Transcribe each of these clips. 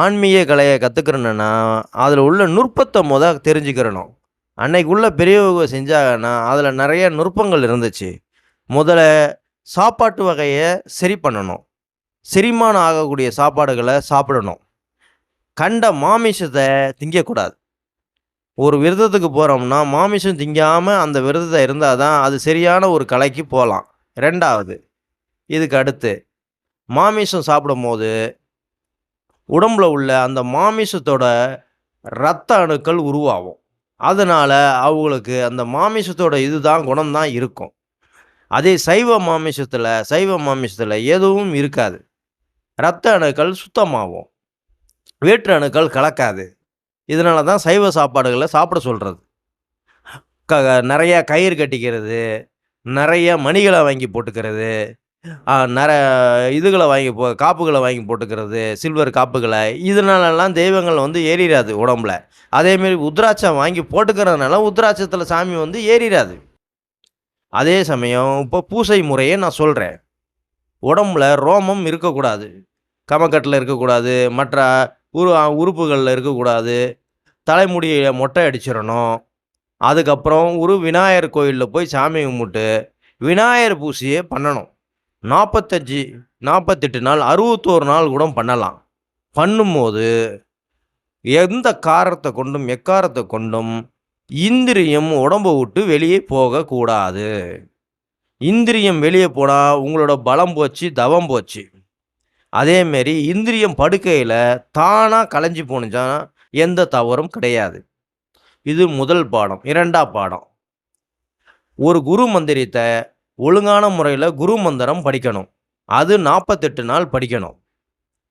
ஆன்மீக கலையை கற்றுக்கிறேன்னா அதில் உள்ள நுட்பத்தை முத தெரிஞ்சுக்கிறணும். அன்னைக்குள்ளே பெரியவங்க செஞ்சாங்கன்னா அதில் நிறைய நுட்பங்கள் இருந்துச்சு. முதல்ல சாப்பாட்டு வகையை சரி பண்ணணும். செரிமானம் ஆகக்கூடிய சாப்பாடுகளை சாப்பிடணும். கண்ட மாமிசத்தை திங்கக்கூடாது. ஒரு விரதத்துக்கு போகிறோம்னா மாமிசம் திங்காமல் அந்த விரதத்தை இருந்தால் தான் அது சரியான ஒரு கலைக்கு போகலாம் ரெண்டாவது இதுக்கு அடுத்து மாமிசம் சாப்பிடும்போது உடம்புல உள்ள அந்த மாமிசத்தோட இரத்த அணுக்கள் உருவாகும். அதனால் அவங்களுக்கு அந்த மாமிசத்தோட இதுதான் குணம்தான் இருக்கும். அதே சைவ மாமிசத்தில் சைவ மாமிசத்தில் எதுவும் இருக்காது. இரத்த அணுக்கள் சுத்தமாகும். வேற்று அணுக்கள் கலக்காது. இதனால தான் சைவ சாப்பாடுகளை சாப்பிட சொல்கிறது க நிறைய கயிறு கட்டிக்கிறது நிறைய மணிகளை வாங்கி போட்டுக்கிறது நிறைய நிற இதுகளை வாங்கி போ காப்புகளை வாங்கி போட்டுக்கிறது சில்வர் காப்புகளை இதனாலலாம் தெய்வங்கள் வந்து ஏறிடாது உடம்புல. அதேமாரி உத்ராட்சம் வாங்கி போட்டுக்கிறதுனால உத்ராட்சத்தில் சாமி வந்து ஏறிடாது அதே சமயம் இப்போ பூசை முறையை நான் சொல்கிறேன் உடம்புல ரோமம் இருக்கக்கூடாது. கமக்கட்டில் இருக்கக்கூடாது. மற்ற உரு உறுப்புகளில் இருக்கக்கூடாது. தலைமுடியை மொட்டை அடிச்சிடணும். அதுக்கப்புறம் ஒரு விநாயகர் கோயிலில் போய் சாமி கும்பிட்டு விநாயகர் பூசையே பண்ணணும். நாற்பத்தஞ்சு நாற்பத்தெட்டு நாள் அறுபத்தோரு நாள் கூட பண்ணலாம். பண்ணும்போது எந்த காரத்தை கொண்டும் எக்காரத்தை கொண்டும் இந்திரியம் உடம்பை விட்டு வெளியே போகக்கூடாது. இந்திரியம் வெளியே போனால் உங்களோட பலம் போச்சு தவம் போச்சு. அதேமாரி இந்திரியம் படுக்கையில் தானாக களைஞ்சி போணுச்சா எந்த தவறும் கிடையாது. இது முதல் பாடம். இரண்டாம் பாடம். ஒரு குரு மந்திரத்தை ஒழுங்கான முறையில் குரு மந்திரம் படிக்கணும். அது நாற்பத்தெட்டு நாள் படிக்கணும்.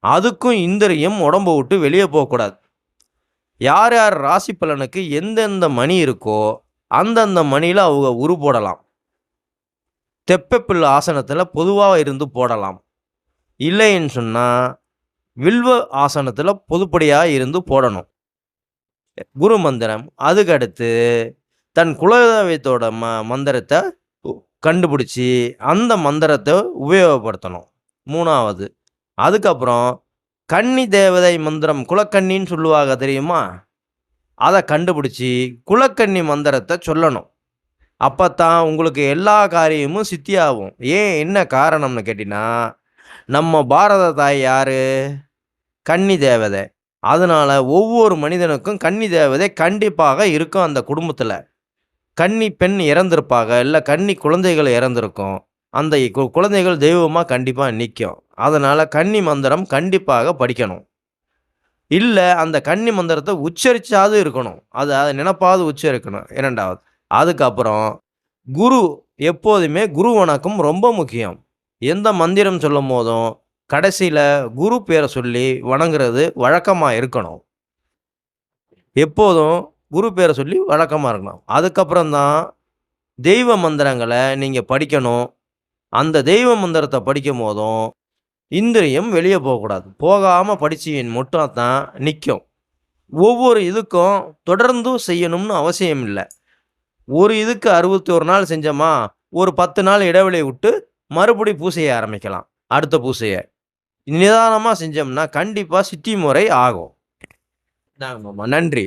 அதுக்கும் இந்திரியம் உடம்பை விட்டு வெளியே போகக்கூடாது. யார் யார் ராசி பலனுக்கு எந்தெந்த மணி இருக்கோ அந்தந்த மணியில் அவங்க உரு போடலாம். தெப்பப்பில் ஆசனத்தில் பொதுவாக இருந்து போடலாம். இல்லைன்னு சொன்னால் வில்வ ஆசனத்தில் பொதுப்படியாக இருந்து போடணும். குரு மந்திரம் அதுக்கடுத்து தன் குலதெய்வத்தோட ம மந்திரத்தை கண்டுபிடிச்சி அந்த மந்திரத்தை உபயோகப்படுத்தணும். மூணாவது அதுக்கப்புறம் கன்னி தேவதை மந்திரம் குலக்கன்னின்னு சொல்லுவாங்க தெரியுமா? அதை கண்டுபிடிச்சி குலக்கன்னி மந்திரத்தை சொல்லணும். அப்போ தான் உங்களுக்கு எல்லா காரியமும் சித்தியாகும். ஏன் என்ன காரணம்னு கேட்டிங்கன்னா நம்ம பாரத தாய் யார்? கன்னி தேவதை. அதனால் ஒவ்வொரு மனிதனுக்கும் கன்னி தேவதை கண்டிப்பாக இருக்கும் அந்த குடும்பத்தில். கன்னி பெண் இறந்திருப்பாங்க இல்லை கன்னி குழந்தைகள் இறந்திருக்கும் அந்த கு- குழந்தைகள் தெய்வமாக கண்டிப்பாக நிற்கும் அதனால் கன்னி மந்திரம் கண்டிப்பாக படிக்கணும். இல்லை அந்த கன்னி மந்திரத்தை உச்சரித்தாவது இருக்கணும். அது அதை நினப்பாவது உச்சரிக்கணும். இரண்டாவது அதுக்கப்புறம் குரு எப்போதுமே குரு வணக்கம் ரொம்ப முக்கியம். எந்த மந்திரம் சொல்லும் போதும் கடைசியில் குரு பேரை சொல்லி வணங்குறது வழக்கமாக இருக்கணும். எப்போதும் குரு பேரை சொல்லி வழக்கமாக இருக்கணும். அதுக்கப்புறம் தான் தெய்வ மந்திரங்களை நீங்கள் படிக்கணும். அந்த தெய்வ மந்திரத்தை படிக்கும் போதும் இந்திரியம் வெளியே போகக்கூடாது. போகாமல் படிச்சின் மட்டும் தான் நிற்கும் ஒவ்வொரு இதுக்கும் தொடர்ந்து செய்யணும்னு அவசியம் இல்லை. ஒரு இதுக்கு அறுபத்தி ஒரு நாள் செஞ்சோமா ஒரு பத்து நாள் இடைவெளி விட்டு மறுபடி பூசையை ஆரம்பிக்கலாம். அடுத்த பூசையை. நிதானமாக செஞ்சோம்னா கண்டிப்பாக சிட்டி முறை ஆகும். நன்றி.